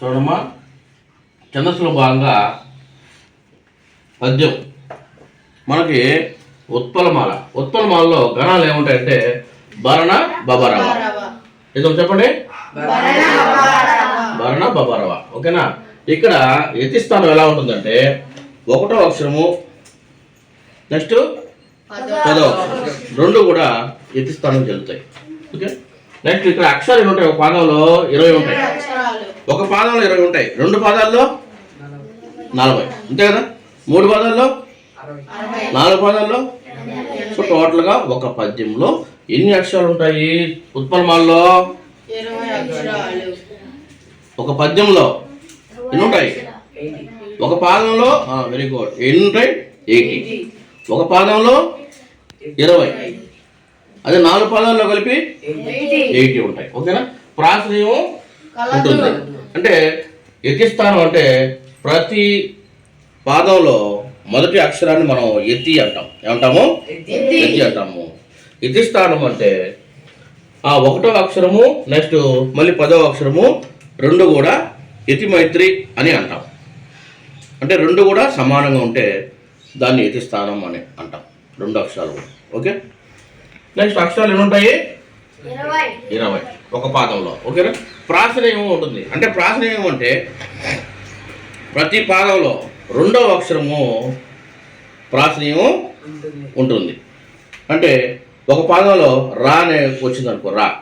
చూడమ్మా. ఛందస్సులో భాగంగా పద్యం. మనకి ఉత్పలమాల. ఉత్పలమాలలో గణాలు ఏముంటాయంటే భరణ బబరవ. ఏదో చెప్పండి. భరణ బబరవ. ఓకేనా? ఇక్కడ యతిస్థానం ఎలా ఉంటుందంటే ఒకటో అక్షరము నెక్స్ట్ పదో అక్షరం. రెండు కూడా యతిస్థానం చెల్లుతాయి ఓకే? నెక్స్ట్ ఇక్కడ అక్షరాలు ఎన్ని ఉంటాయి? ఒక పాదంలో ఇరవై ఉంటాయి. ఒక పాదంలో ఇరవై ఉంటాయి. రెండు పాదాల్లో నలభై. అంతే కదా? మూడు పాదాల్లో నాలుగు పాదాల్లో. సో టోటల్గా ఒక పద్యంలో ఎన్ని అక్షరాలు ఉంటాయి? ఉత్పలమాల్లో ఒక పద్యంలో ఎన్ని ఉంటాయి? ఒక పాదంలో వెరీ గుడ్ ఎన్ని ఉంటాయి? ఎయిటీ. ఒక పాదంలో ఇరవై. అదే నాలుగు పాదాల్లో కలిపి ఎయిటీ. ఉంటాయి. ఓకేనా? ప్రాసనీయం ఉంటుంది. అంటే యతిస్థానం అంటే ప్రతి పాదంలో మొదటి అక్షరాన్ని మనం ఎత్తి అంటాం. ఏమంటాము? ఎత్తి అంటాము. యతిస్థానం అంటే ఆ ఒకటో అక్షరము నెక్స్ట్ మళ్ళీ పదో అక్షరము రెండు కూడా యతి మైత్రి అని అంటాం. అంటే రెండు కూడా సమానంగా ఉంటే దాన్ని యతిస్థానం అని అంటాం. రెండు అక్షరాలు కూడా. ఓకే? నెక్స్ట్ అక్షరాలు ఎన్ని ఉంటాయి ఇరవై. ఒక పాదంలో. ఓకేనా? ప్రాసనీయం ఉంటుంది. అంటే ప్రాసనీయం అంటే ప్రతి పాదంలో రెండవ అక్షరము ప్రాసనీయం ఉంటుంది. అంటే ఒక పాదంలో రా అనే వచ్చింది అనుకో రా.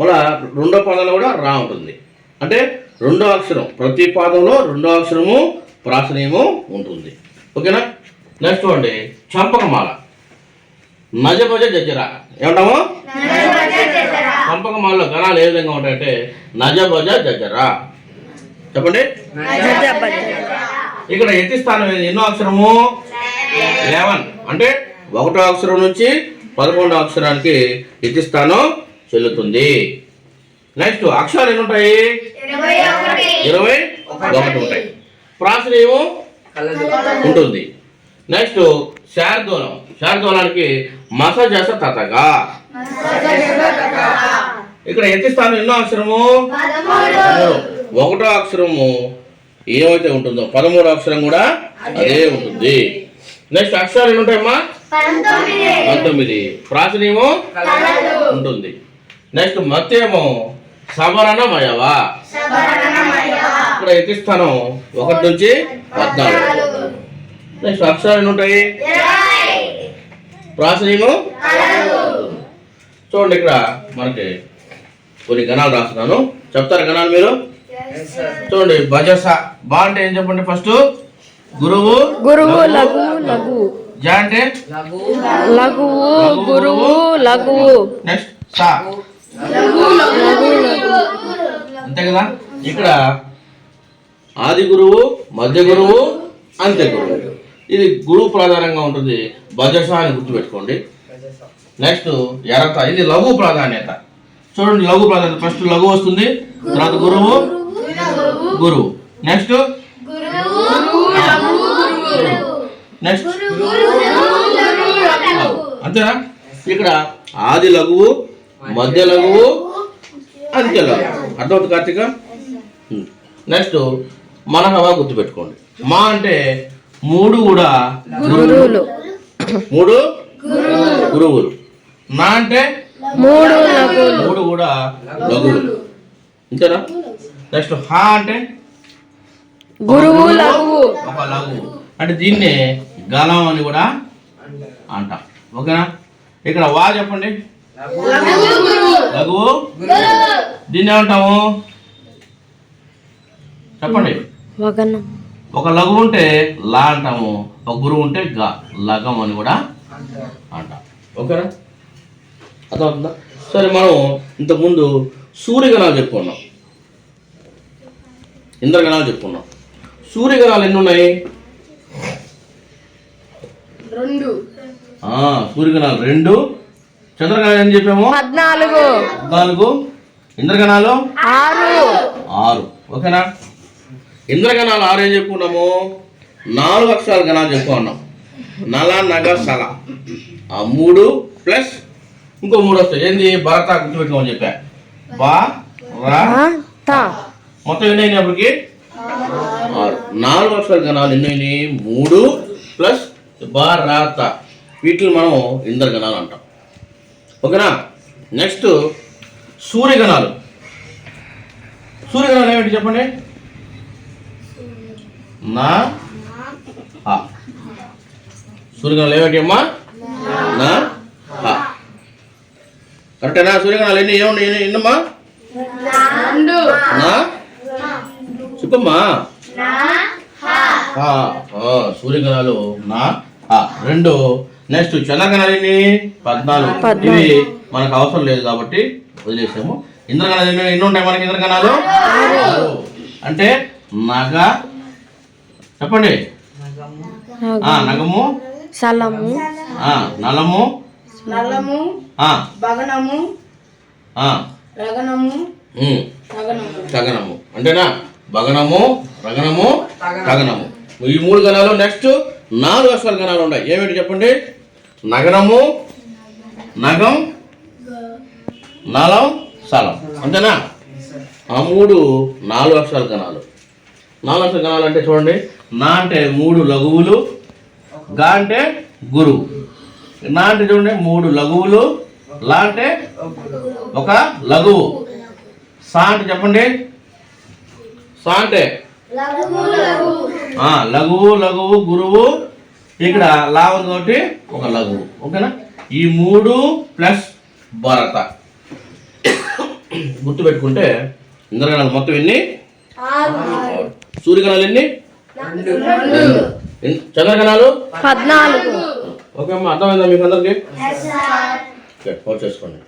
మళ్ళా రెండో పాదంలో కూడా రా ఉంటుంది. అంటే రెండో అక్షరం ప్రతి పాదంలో రెండో అక్షరము ప్రాసనీయము ఉంటుంది. ఓకేనా? నెక్స్ట్ అండి చంపకమాల. నజభజ జజర ఏమంటాము? చంపకమాలలో గణాలు ఏ విధంగా ఉంటాయంటే నజభజ జజర. చెప్పండి? ఇక్కడ ఎత్తి స్థానం ఏది? ఎన్నో అక్షరము? లెవెన్. అంటే ఒకటో అక్షరం నుంచి పదకొండో అక్షరానికి ఎత్తి స్థానం చెల్లుతుంది. నెక్స్ట్ అక్షరాలు ఎన్ని ఉంటాయి ఇరవై ఒకటి. ఉంటాయి. ప్రాసనీయం ఉంటుంది. నెక్స్ట్ శారదూలం. శారదూలానికి మసజస తతగా. ఇక్కడ ఎత్తి స్థానం ఎన్నో అక్షరము. ఒకటో అక్షరము ఏమైతే ఉంటుందో పదమూడో అక్షరం కూడా అదే ఉంటుంది. నెక్స్ట్ అక్షరాలు ఉంటాయమ్మా పంతొమ్మిది. ప్రాచీనము? ఉంటుంది. నెక్స్ట్ మత్యము సవరణమయవా? ఇక్కడ ఎత్తిస్తానం ఒకటి నుంచి పద్నాలుగు. నెక్స్ట్ అక్షరాలు ఎన్ని ఉంటాయి? ప్రాచీనము చూడండి ఇక్కడ మనకి కొన్ని గణాలు రాస్తున్నాను. చెప్తారా గణాలు మీరు? చూడండి భజస. బా అంటే ఏం చెప్పండి ఫస్ట్ గురువు గురువు లఘు లఘు జా అంటే? లఘువు గురువు లఘువు. నెక్స్ట్ సా. అంతే కదా? ఇక్కడ ఆది గురువు మధ్య గురువు అంత్య గురువు. ఇది గురువు ప్రధానంగా ఉంటుంది. భజస అని గుర్తుపెట్టుకోండి. నెక్స్ట్ ఎరత ఇది లఘు ప్రాధాన్యత. చూడండి లఘు ప్రాధాన్యత. ఫస్ట్ లఘు వస్తుంది తర్వాత గురువు. గురువు. నెక్స్ట్ నెక్స్ట్ అంతేనా? ఇక్కడ ఆది లఘువు మధ్య లఘువు అంత్య లఘువు. అర్థమవుతుంది కార్తీక? నెక్స్ట్ మనహవా గుర్తుపెట్టుకోండి. మా అంటే మూడు కూడా గురువులు. మూడు. గురువులు. నా అంటే? మూడు మూడు కూడా లఘువులు. అంతేనా నెక్స్ట్ హా అంటే? గురువు లఘువు. ఒక లఘువు. అంటే దీన్ని గలం అని కూడా అంటాం. ఓకేనా? ఇక్కడ వా చెప్పండి. లఘువు. దీన్ని ఏమంటాము? చెప్పండి. వగనం. ఒక లఘు ఉంటే లా అంటాము. ఒక గురువు ఉంటే గ లగం అని కూడా అంటాం ఓకేనా? అర్థమవుతుందా? సరే మనం ఇంతకుముందు సూర్యగణాలు చెప్పుకున్నాం. ఇంద్రగణాలు చెప్పుకున్నాం. సూర్యగణాలు ఎన్ని ఉన్నాయి ఆ, సూర్యగణాలు రెండు. చంద్రగణాలు ఏం చెప్పాము? పద్నాలుగు. నాలుగు ఇంద్రగణాలు? ఆరు. ఆరు. ఓకేనా? ఇంద్రగణాలు ఆరు ఏం చెప్పుకున్నాము? నాలుగు అక్షరాల గణాలు చెప్పుకున్నాం నల నగ సల. ఆ మూడు ప్లస్ ఇంకో మూడు వస్తాయి. ఏంది? భరత గుర్తుపెట్టుకోమని చెప్పా. బా రా త. మొత్తం ఎన్ని అయినాయి అప్పటికి? ఆరు. నాలుగు అక్షరాల గణాలు ఎన్ని అయినాయి? మూడు ప్లస్ బారాత వీటిని మనం ఇంద్రగణాలు అంటాం. ఓకేనా? నెక్స్ట్ సూర్యగణాలు సూర్యగణాలు ఏమిటి చెప్పండి? నా ఆ. సూర్యగణాలు ఏమిటి అమ్మా నా? ఆ. కరెక్టేనా? సూర్యగణాలు ఎన్ని? ఏమండి ఎన్ని ఎన్నమ్మా? నా? చెప్పమ్మా. సూర్యగణాలు నా? రెండు. నెక్స్ట్ చంద్రగణాలు ఎన్ని? పద్నాలుగు. ఇవి మనకు అవసరం లేదు కాబట్టి వదిలేసాము. ఇంద్రగణాలు ఎన్ని ఎన్ని ఉంటాయి మనకి ఇంద్రగణాలు ఆరు. అంటే నగ చెప్పండి. నగము. సలము. ఆ, నలము. నల్లము ఆ, భగనము. ఆ, రగనము. నగనము గగనము అంటేనా భగనము రగనము గగనము ఈ మూడు గణాలు నెక్స్ట్ నాలుగు అక్షరాల గణాలు ఉన్నాయి. ఏమిటి చెప్పండి? నగరము నగం నలం సలం. అంతేనా? ఆ మూడు నాలుగు అక్షరాల గణాలు. నాలుగు అక్షరాల గణాలు అంటే చూడండి. నా అంటే మూడు లఘువులు గా అంటే గురువు నా అంటే చూడండి మూడు లఘువులు లా అంటే ఒక లఘువు. సా అంటే చెప్పండి. సా అంటే? లఘువు లఘువు. గురువు. ఇక్కడ లా ఉంది కాబట్టి ఒక లఘువు. ఓకేనా? ఈ మూడు ప్లస్ భరత. గుర్తు పెట్టుకుంటే ఇంద్రగణాలు మొత్తం ఎన్ని. సూర్యగణాలు ఎన్ని? చంద్రగణాలు పద్నాలుగు. ఓకే అమ్మా అర్థమైందా మీకు అందరికి? చేసుకోండి.